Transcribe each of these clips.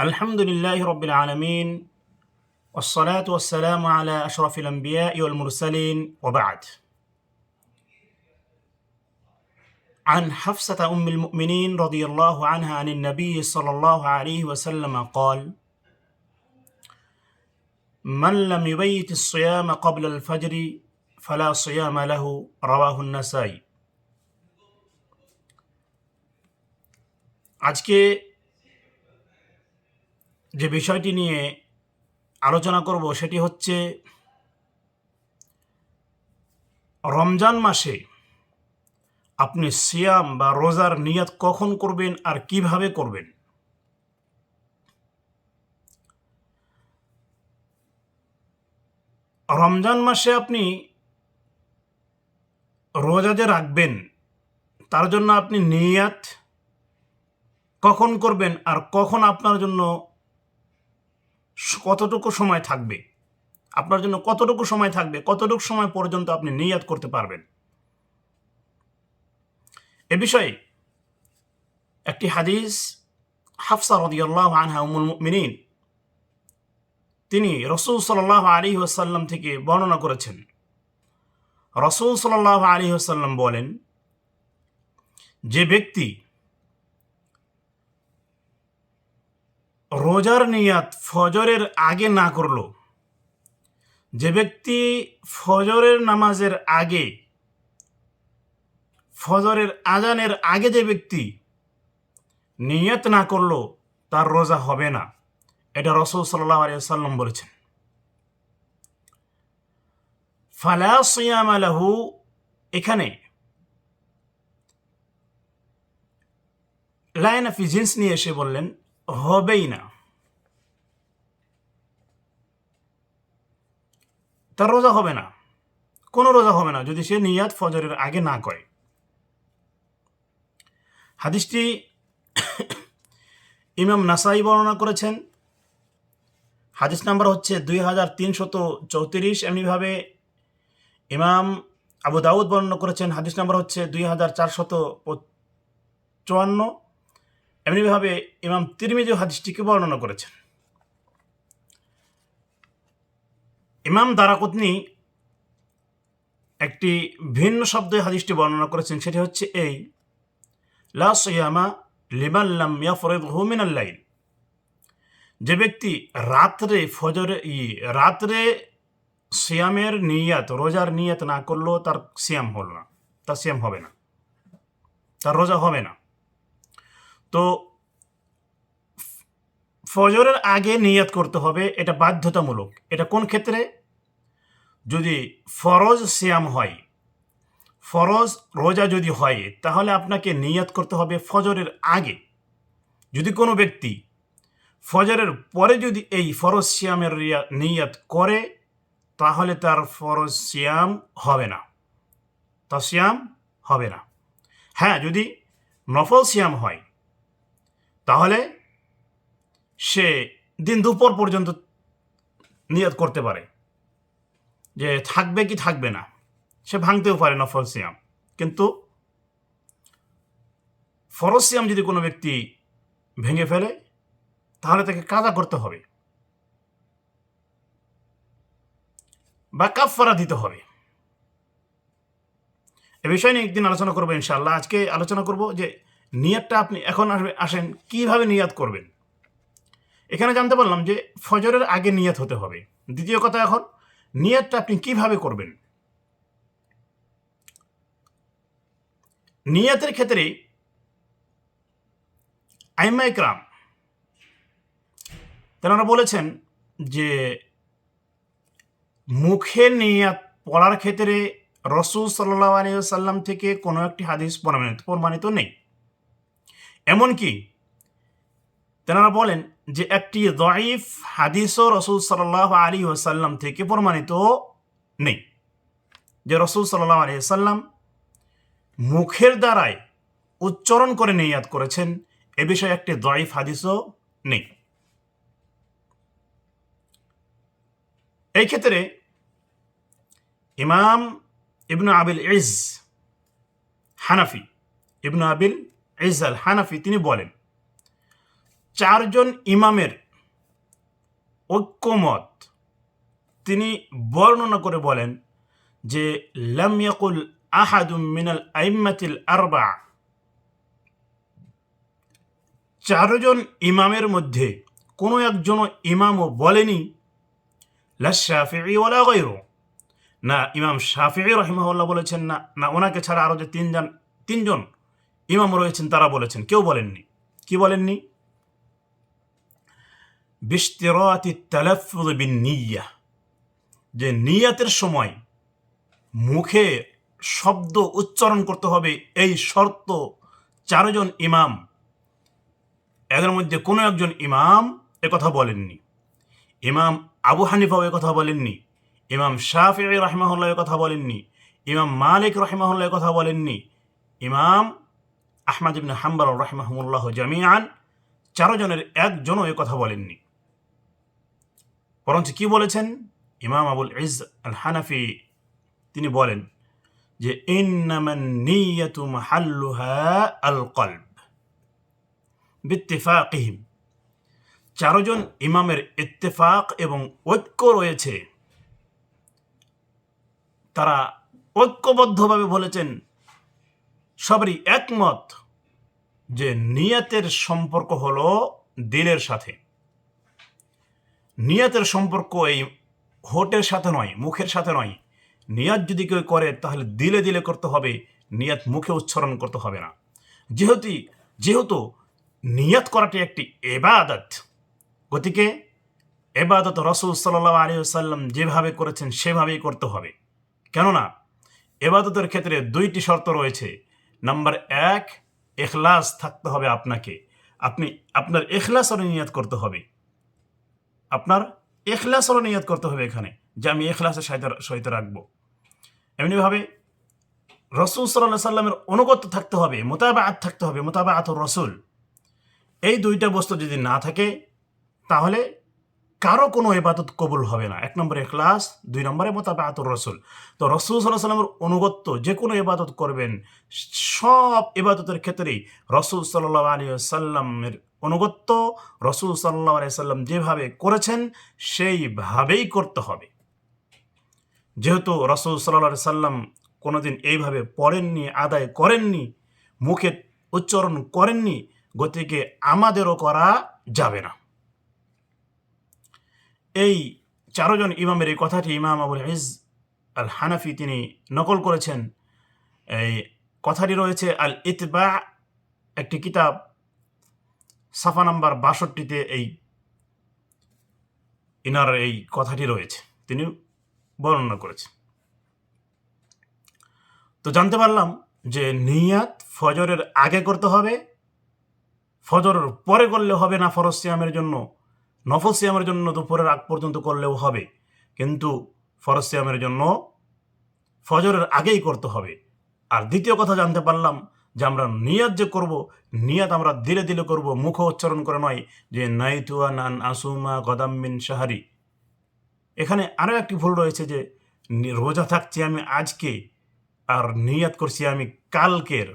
الحمد لله رب العالمين والصلاة والسلام على أشرف الأنبياء والمرسلين وبعد عن حفصة أم المؤمنين رضي الله عنها عن النبي صلى الله عليه وسلم قال من لم يبيت الصيام قبل الفجر فلا صيام له رواه النسائي আজকে যে বিষয়টি নিয়ে আলোচনা করব সেটি হচ্ছে রমজান মাসে আপনি সিয়াম বা রোজার নিয়াত কখন করবেন আর কীভাবে করবেন? রমজান মাসে আপনি রোজা যে রাখবেন, তার জন্য আপনি নিয়াত কখন করবেন আর কখন আপনার জন্য কতটুকু সময় থাকবে? আপনার জন্য কতটুকু সময় থাকবে? কতটুকু সময় পর্যন্ত আপনি নিয়াত করতে পারবেন? এ বিষয়ে একটি হাদিস হাফসা রদিয়াল্লাহ আনহা উমুল মিনীন তিনি রসুল সাল্লাহ আলী ওসাল্লাম থেকে বর্ণনা করেছেন। রসুল সাল্লাহ আলী ওসাল্লাম বলেন, যে ব্যক্তি রোজার নিয়াত ফজরের আগে না করল। যে ব্যক্তি ফজরের নামাজের আগে, ফজরের আজানের আগে যে ব্যক্তি নিয়ত না করল, তার রোজা হবে না। এটা রসুল সাল্লাহ আলিয়াল্লাম বলেছেন। ফালা সিয়াম আলাহু এখানে লাইন অফ জিন্স নিয়ে এসে বললেন হবেই না। তার রোজা হবে না। কোনো রোজা হবে না, যদি সে নিয়াত ফজরের আগে না করে। হাদিসটি ইমাম নাসাই বর্ণনা করেছেন। হাদিস নাম্বার হচ্ছে দুই হাজার তিনশত চৌত্রিশ। এমনিভাবে ইমাম আবু দাউদ বর্ণনা করেছেন। হাদিস নাম্বার হচ্ছে দুই হাজার চারশত চুয়ান্ন এমনিভাবে ইমাম তিরমিজি হাদিসটিকে বর্ণনা করেছেন। ইমাম দারাকুতনি একটি ভিন্ন শব্দে হাদিসটি বর্ণনা করেছেন, সেটি হচ্ছে এই, লা লিমাল্লাম ইয়াফরেদ হুমিনাল্লাইল যে ব্যক্তি রাত্রে ফজরে, ই, রাত্রে সিয়ামের নিয়াত, রোজার নিয়াত না করলেও তার সিয়াম হল না, তার সিয়াম হবে না, তার রোজা হবে না। তো ফজরের আগে নিয়াত করতে হবে, এটা বাধ্যতামূলক। এটা কোন ক্ষেত্রে? যদি ফরজ সিয়াম হয়, ফরজ রোজা যদি হয়, তাহলে আপনাকে নিয়াত করতে হবে ফজরের আগে। যদি কোনো ব্যক্তি ফজরের পরে যদি এই ফরজ সিয়ামের নিয়াত করে, তাহলে তার ফরজ সিয়াম হবে না। তার সিয়াম হবে না। হ্যাঁ যদি নফল সিয়াম হয় তাহলে সে দিন দুপুর পর্যন্ত নিয়ত করতে পারে। যে থাকবে কি থাকবে না, সে ভাঙতেও পারে নফল সিয়াম। কিন্তু ফরজ সিয়াম যদি কোনো ব্যক্তি ভেঙে ফেলে, তাহলে তাকে কাজা করতে হবে বা কাফারা দিতে হবে। এ বিষয় নিয়ে একদিন আলোচনা করব ইনশাল্লাহ আজকে আলোচনা করব যে নিয়াতটা আপনি এখন আসবে, আসেন, কীভাবে নিয়াত করবেন? এখানে জানতে পারলাম যে ফজরের আগে নিয়াত হতে হবে। দ্বিতীয় কথা এখন নিয়াতটা আপনি কীভাবে করবেন? নিয়াতের ক্ষেত্রে আইমা ইকরাম, তেনারা বলেছেন যে মুখে নিয়াত পড়ার ক্ষেত্রে রসুল সাল্লাহ আলিয়াল্লাম থেকে কোনো একটি হাদিস প্রমাণিত প্রমাণিত নেই। এমনকি তেনারা বলেন যে একটি দয়ীফ হাদিসও রসুল সাল্লাহ আলী ওসাল্লাম থেকে প্রমাণিত নেই। যে রসুল সাল্লাহ আলী সাল্লাম মুখের দ্বারাই উচ্চারণ করে নিয়াত করেছেন, এ বিষয়ে একটি দয়ীফ হাদিসও নেই। এই ক্ষেত্রে ইমাম ইবনু আবিল is Hanafi, Ibnu Abil is আল হানাফি তিনি বলেন, চারজন ইমামের ঐক্যমত তিনি বর্ণনা করে বলেন যে, লাম ইয়াকুল আহাদুম মিনাল আইম্মাতিল আরবা। চারজন ইমামের মধ্যে কোনো একজন ইমামও বলেনি ওলা গৈর না ইমাম শাফি রহিমাহুল্লাহ বলেছেন না না ওনাকে ছাড়া আরও যে তিনজন তিনজন ইমাম রয়েছেন, তারা বলেছেন। কেউ বলেননি। কি বলেননি? যে নিয়াতের সময় মুখে শব্দ উচ্চারণ করতে হবে, এই শর্ত চারজন ইমাম, এদের মধ্যে কোনো একজন ইমাম কথা বলেননি। ইমাম আবু হানিফাও কথা বলেননি। ইমাম শাফি রহমাহুল্লাহ কথা বলেননি। ইমাম মালিক রহমাহুল্লাহ কথা বলেননি। ইমাম আহমদ ইবনে হাম্বাল রহমাহমুল্লাহ জামিয়ান চারজনের একজনও এ কথা বলেননি। বরঞ্চ কি বলেছেন? ইমাম আবুল ইজ আল হানাফি তিনি বলেন যে চারজন ইমামের ইত্তেফাক এবং ঐক্য রয়েছে। তারা ঐক্যবদ্ধভাবে বলেছেন সবারই একমত যে নিয়তের সম্পর্ক হলো দিলের সাথে। নিয়তের সম্পর্ক এই হোটের সাথে নয়, মুখের সাথে নয়। নিয়াত যদি কেউ করে, তাহলে দিলে দিলে করতে হবে, নিয়াত মুখে উচ্চারণ করতে হবে না। যেহেতু যেহেতু নিয়াত করাটি একটি এবাদত, গতিকে এবাদত রসুল সাল্লাহ আলী সাল্লাম যেভাবে করেছেন, সেভাবেই করতে হবে। কেননা, এবাদতের ক্ষেত্রে দুইটি শর্ত রয়েছে। নাম্বার এক এখলাস থাকতে হবে আপনাকে। আপনি, আপনার এখলাস নিয়াত করতে হবে। আপনার এখলাসরও নিয়াত করতে হবে এখানে, যে আমি এখলাসের সহিত সহিত রাখব। এমনিভাবে রসুল সাল্লাহ সাল্লামের অনুগত থাকতে হবে, মোতাবাত থাকতে হবে, মোতাবাত রসুল। এই দুইটা বস্তু যদি না থাকে, তাহলে কারও কোনো এবাদত কবুল হবে না। এক নম্বরে ক্লাস দুই নম্বরে মোতাবাত রসুল। তো রসুল সাল্লাহ সাল্লামের অনুগত্য যে কোনো এবাদত করবেন, সব এবাদতের ক্ষেত্রেই রসুল সাল্লাহ আলী সাল্লামের অনুগত্য রসুল সাল্লাহ আলি সাল্লাম যেভাবে করেছেন, সেইভাবেই করতে হবে। যেহেতু রসুল সাল্লাহ সাল্লাম কোনোদিন এইভাবে পড়েননি, আদায় করেননি, মুখে উচ্চারণ করেননি, গতিকে আমাদেরও করা যাবে না। এই চারজন ইমামের এই কথাটি ইমাম আবুল হিজ আল হানাফি তিনি নকল করেছেন। এই কথাটি রয়েছে আল ইতবা একটি কিতাব, সাফা নাম্বার বাষট্টিতে এই ইনার এই কথাটি রয়েছে, তিনি বর্ণনা করেছেন। তো জানতে পারলাম যে নিয়াত ফজরের আগে করতে হবে, ফজরের পরে করলে হবে না ফরজ সিয়ামের জন্য? নফল সিয়ামের জন্য দুপুরের আগ পর্যন্ত করলেও হবে। কিন্তু ফরজ সিয়ামের জন্য ফজরের আগেই করতে হবে। আর দ্বিতীয় কথা জানতে পারলাম যে আমরা নিয়াত যে করব, নিয়াত আমরা ধীরে ধীরে করব, মুখ উচ্চারণ করে নয় যে নাইতুয়া নান আসুমা গদাম্মিন সাহারি এখানে আরও একটি ভুল রয়েছে যে রোজা থাকছি আমি আজকে আর নিয়াত করছি আমি কালকের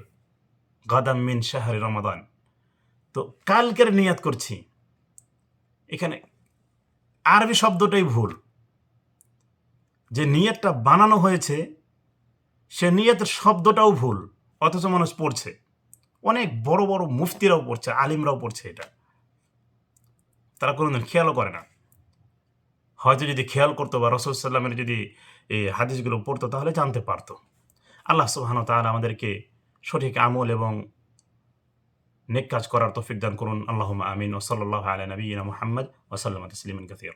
গদাম্মিন সাহারি রমাদান। তো কালকের নিয়াত করছি। এখানে আরবি শব্দটাই ভুল। যে নিয়তটা বানানো হয়েছে, সে নিয়তের শব্দটাও ভুল, অথচ মানুষ পড়ছে। অনেক বড় বড় মুফতিরাও পড়ছে, আলিমরাও পড়ছে এটা। তারা কোনোদিন খেয়ালও করে না। হয়তো যদি খেয়াল করতো বা রসুল সাল্লামের যদি এই হাদিসগুলো পড়তো, তাহলে জানতে পারতো। আল্লাহ সুবাহান তাহলে আমাদেরকে সঠিক আমল এবং নেক কাজ করার তৌফিক দান করুন আল্লাহ আমিন ওসল্লাহ আলা নবীনা মোহাম্মদ ওসাল্লাম তসলিমান কাসির